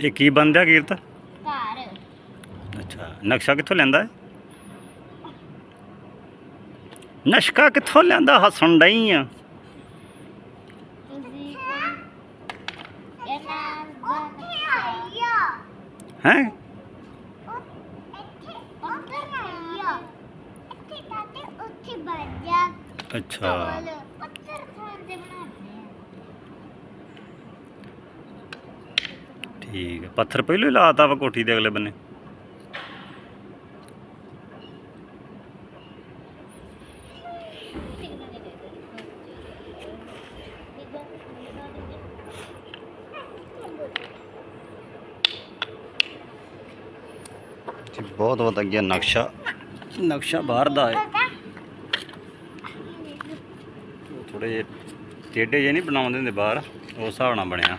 ਇਹ ਕੀ ਬੰਦਿਆ ਕੀਰਤ? ਘਰ। ਅੱਛਾ ਨਕਸ਼ਾ ਕਿੱਥੋਂ ਲੈਂਦਾ ਹੈ? ਨਸ਼ਕਾ ਕਿੱਥੋਂ ਲੈਂਦਾ ਹੱਸਣ ਡਈ ਆ। ਤੁਸੀਂ ਇਹਨਾਂ ਹੈ? ਅੱਛਾ ਪੱਥਰ ਖਾਨ ਦੇ ਬਣਾਉਂਦੇ ਆ ਠੀਕ ਹੈ ਪੱਥਰ ਪਹਿਲਾਂ ਹੀ ਲਾਤਾ ਵਾ ਕੋਠੀ ਦੇ ਅਗਲੇ ਬੰਨੇ। ਜੀ ਬਹੁਤ ਬਹੁਤ ਅੱਗੇ ਨਕਸ਼ਾ। ਨਕਸ਼ਾ ਬਾਹਰ ਦਾ ਹੈ। ਥੋੜੇ ਜਿਹੇ ਟੇਢੇ ਜਿਹੇ ਨਹੀਂ ਬਣਾਉਂਦੇ ਹੁੰਦੇ ਬਾਹਰ ਉਸ ਹਿਸਾਬ ਨਾਲ ਬਣਿਆ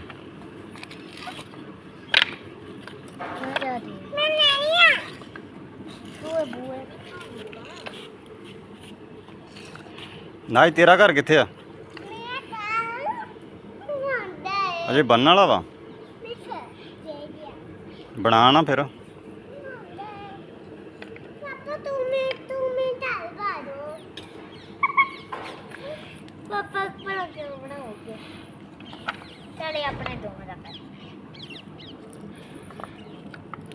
ਮੈਂ ਨਹੀਂ ਆ ਬੂਏ ਬੂਏ ਨਾ ਹੀ ਤੇਰਾ ਘਰ ਕਿੱਥੇ ਆ? ਅਜੇ ਬਣਨ ਵਾਲਾ ਵਾ? ਬਣਾ ਨਾ ਫਿਰ। ਪਾਪਾ ਬਣਾ ਕੇ ਬਣਾਓਗੇ ਚਲੇ ਆਪਣੇ ਦੋਵਾਂ ਦਾ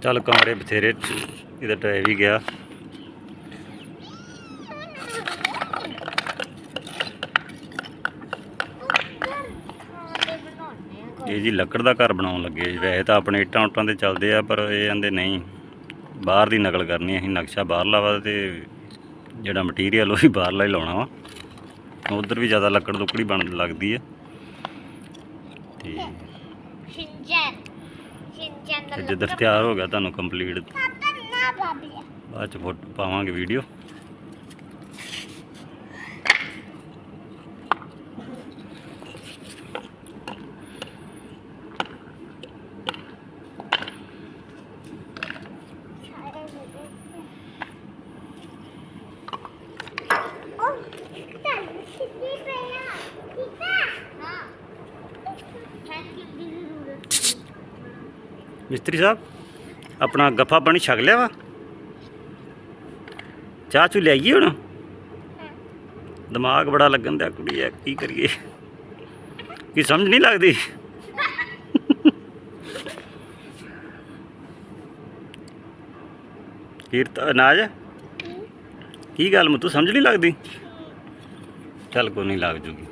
ਚੱਲ ਕਮਰੇ ਬਥੇਰੇ ਇਹਦਾ ਟਾਇ ਵੀ ਗਿਆ। ਇਹ ਜੀ ਲੱਕੜ ਦਾ ਘਰ ਬਣਾਉਣ ਲੱਗੇ ਜੀ। ਵੈਸੇ ਤਾਂ ਆਪਣੇ ਇੱਟਾਂ ਉੱਟਾਂ ਤੇ ਚੱਲਦੇ ਆ ਪਰ ਇਹ ਕਹਿੰਦੇ ਨਹੀਂ। ਬਾਹਰ ਦੀ ਨਕਲ ਕਰਨੀ ਅਸੀਂ ਨਕਸ਼ਾ ਬਾਹਰਲਾ ਵਾ ਤੇ ਜਿਹੜਾ ਮਟੀਰੀਅਲ ਉਹ ਵੀ ਬਾਹਰਲਾ ਹੀ ਲਾਉਣਾ ਵਾ। ਉਧਰ ਵੀ ਜ਼ਿਆਦਾ ਲੱਕੜ ਲੁਕੜੀ ਬਣ ਲੱਗਦੀ ਆ। ਤੇ ਸ਼ਿੰਜਨ ਸ਼ਿੰਜਨ ਦਾ ਤੇ ਜਿੱਧਰ ਤਿਆਰ ਹੋ ਗਿਆ ਤੁਹਾਨੂੰ ਕੰਪਲੀਟ ਬਾਅਦ ਚ ਫੋਟੋ ਪਾਵਾਂਗੇ ਵੀਡੀਓ ਉਹ ਚੱਲ ਸਿੱਧੀ ਪਿਆ ਠੀਕ ਆ ਹਾਂ ਥੈਂਕ ਯੂ ਦੀ ਜ਼ਰੂਰਤ ਮਿਸਤਰੀ ਸਾਹਿਬ, ਆਪਣਾ ਗੱਫਾ ਪਾਣੀ ਛਕ ਲਿਆ ਵਾ? ਚਾਹ ਚੂ ਲਿਆਈਏ ਹੁਣ? ਦਿਮਾਗ ਬੜਾ ਲੱਗਣ ਦਾ ਕੁੜੀ ਐ ਕੀ ਕਰੀਏ? ਕੀ ਸਮਝ ਨਹੀਂ ਲੱਗਦੀ? ਕੀਰਤ, ਅਨਾਜ? ਕੀ ਗੱਲ ਮੈਂ ਤੂੰ ਸਮਝ ਨਹੀਂ ਲੱਗਦੀ? ਚੱਲ ਕੋਈ ਨਹੀਂ, ਲੱਗ ਜੂਗੀ।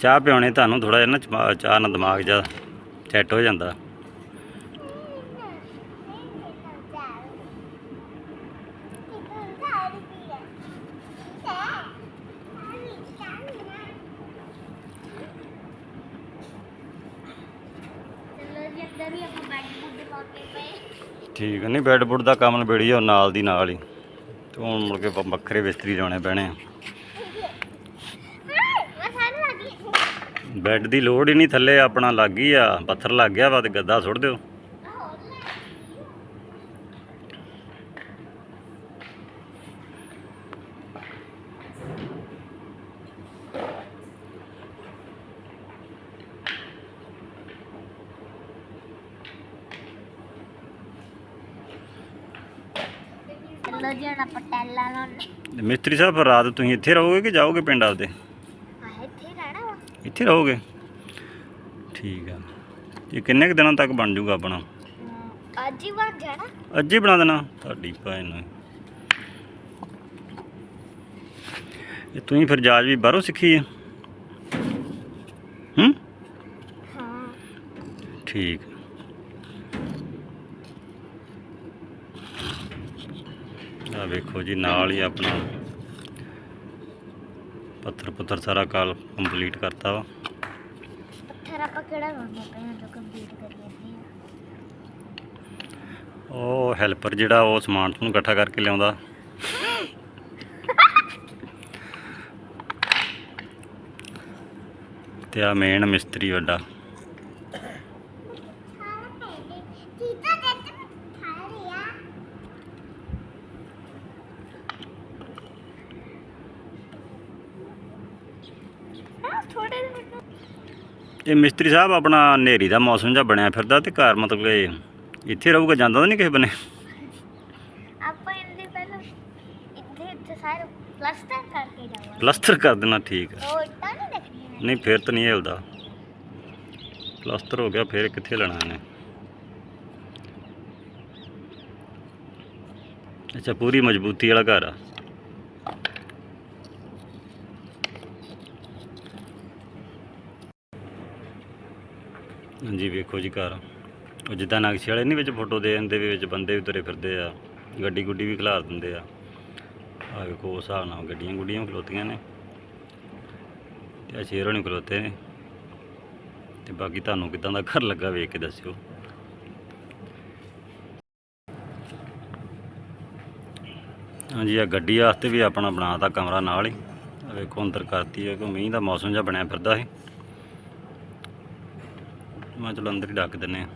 ਚਾਹ ਪਿਉਣੇ ਤੁਹਾਨੂੰ ਥੋੜਾ ਜਿਹਾ ਨਾ ਚਮਾ- ਚਾਹ ਨਾਲ ਦਿਮਾਗ ਜਾ ਸੈੱਟ ਹੋ ਜਾਂਦਾ। ਠੀਕ ਨਹੀਂ ਬੈੱਡ ਬੁੱਡ ਦਾ ਕੰਮ ਨਿਬੇੜੀ ਆ ਨਾਲ ਦੀ ਨਾਲ ਹੀ। ਤੇ ਹੁਣ ਮੁੜ ਕੇ ਵੱਖਰੇ ਬਿਸਤਰੀ ਲਾਉਣੇ ਪੈਣੇ ਆ। ਬੈੱਡ ਦੀ ਲੋੜ ਹੀ ਨਹੀਂ ਥੱਲੇ ਆਪਣਾ ਲੱਗ ਗਈ ਆ ਪੱਥਰ ਲੱਗ ਗਿਆ ਵਾ ਤੇ ਗੱਦਾ ਸੁੱਟ ਦਿਓ। ਚਲੋ ਜੀ ਹੁਣ ਆਪਾਂ ਟੈਲਾਂ ਮਿਸਤਰੀ ਸਾਹਿਬ ਰਾਤ ਤੁਸੀਂ ਇੱਥੇ ਰਹੋਗੇ ਕਿ ਜਾਓਗੇ ਪਿੰਡ ਆਪਦੇ? ਇੱਥੇ ਰਹਿਣਾ ਵਾ। ਇੱਥੇ ਰਹੋਗੇ? ਠੀਕ ਆ। ਇਹ ਕਿੰਨੇ ਕੁ ਦਿਨਾਂ ਤੱਕ ਬਣ ਜਾਊਗਾ ਆਪਣਾ? ਹਮ, ਅੱਜ ਹੀ ਬਣ ਜਾਣਾ। ਅੱਜ ਹੀ ਬਣਾ ਦੇਣਾ? ਤੁਹਾਡੀ ਭੈਣ ਨੇ। ਇਹ ਤੁਸੀਂ ਫਿਰ ਜਾਜ ਵੀ ਬਾਹਰੋਂ ਸਿੱਖੀ ਹੈ ਹੂੰ? ਹਾਂ। ਠੀਕ। ਆ ਵੇਖੋ ਜੀ ਨਾਲ ਹੀ ਆਪਣਾ ਪੱਥਰ ਪੁੱਥਰ ਸਾਰਾ ਕਾਲ ਕੰਪਲੀਟ ਕਰਤਾ ਵਾ। ਪੱਥਰ ਆਪਾਂ ਕਿਹੜਾ ਲਾਉਣਾ ਪਿਆ ਜੋ ਕੰਪਲੀਟ ਕਰੀ ਜਾਂਦੇ ਆ? ਉਹ ਹੈਲਪਰ ਜਿਹੜਾ ਉਹ ਸਮਾਨ ਨੂੰ ਇਕੱਠਾ ਕਰਕੇ ਲਿਆਉਂਦਾ। ਤੇ ਆ ਮੇਨ ਮਿਸਤਰੀ ਵੱਡਾ ਤੀਤਾ ਜੱਟ ਖਾ ਲਿਆ ਥੋੜੇ ਇਹ ਮਿਸਤਰੀ ਸਾਹਿਬ ਆਪਣਾ ਹਨੇਰੀ ਦਾ ਮੌਸਮ ਜਿਹਾ ਬਣਿਆ ਫਿਰਦਾ ਤੇ ਘਰ ਮਤਲਬ ਕਿ ਇੱਥੇ ਰਹੂਗਾ ਜਾਂਦਾ ਤਾਂ ਨਹੀਂ ਕਿਸੇ ਬਨੇ? ਆਪਾਂ ਇਹਦੇ ਪਹਿਲਾਂ ਇੱਥੇ ਇੱਥੇ ਸਾਰੇ ਪਲਸਟਰ ਕਰਕੇ ਜਾਵਾਂਗੇ। ਪਲਸਤਰ ਕਰ ਦੇਣਾ ਠੀਕ ਹੈ। ਉਹ ਇੱਟਾਂ ਨਹੀਂ ਫਿਰ ਤਾਂ ਨਹੀਂ ਹਿਲਦਾ। ਪਲਸਤਰ ਹੋ ਗਿਆ ਫਿਰ ਕਿੱਥੇ ਲੈਣਾ ਇਹਨੇ? ਅੱਛਾ ਪੂਰੀ ਮਜ਼ਬੂਤੀ ਵਾਲਾ ਘਰ ਆ। ਹਾਂਜੀ, ਵੇਖੋ ਜੀ ਘਰ। ਉਹ ਜਿੱਦਾਂ ਨਕਸ਼ੇ ਵਾਲੇ ਨਹੀਂ ਵਿੱਚ ਫੋਟੋ ਦੇ ਦਿੰਦੇ ਵੀ ਵਿੱਚ ਬੰਦੇ ਵੀ ਤੁਰੇ ਫਿਰਦੇ ਆ ਗੱਡੀ ਗੁੱਡੀ ਵੀ ਖਿਲਾਰ ਦਿੰਦੇ ਆ। ਆ ਵੇਖੋ, ਉਸ ਹਿਸਾਬ ਨਾਲ ਗੱਡੀਆਂ ਗੁੱਡੀਆਂ ਖਲੋਤੀਆਂ ਨੇ ਤੇ ਆ ਸ਼ੇਰੋਂ ਨਹੀਂ ਖਲੋਤੇ ਨੇ। ਤੇ ਬਾਕੀ ਤੁਹਾਨੂੰ ਕਿਦਾਂ ਦਾ ਘਰ ਲੱਗਾ ਵੇਖ ਕੇ ਦੱਸਿਓ। ਹਾਂਜੀ ਆ ਗੱਡੀ ਵਾਸਤੇ ਵੀ ਆਪਣਾ ਬਣਾਤਾ ਕਮਰਾ ਨਾਲ ਹੀ। ਆਹ ਵੇਖੋ, ਅੰਦਰ ਕਰਤੀ ਹੈ ਕਿ ਮੀਂਹ ਦਾ ਮੌਸਮ ਜਿਹਾ ਬਣਿਆ ਫਿਰਦਾ ਸੀ। ਮੈਂ ਚਲੋ ਅੰਦਰ ਹੀ ਡੱਕ ਦਿੰਨੇ ਆ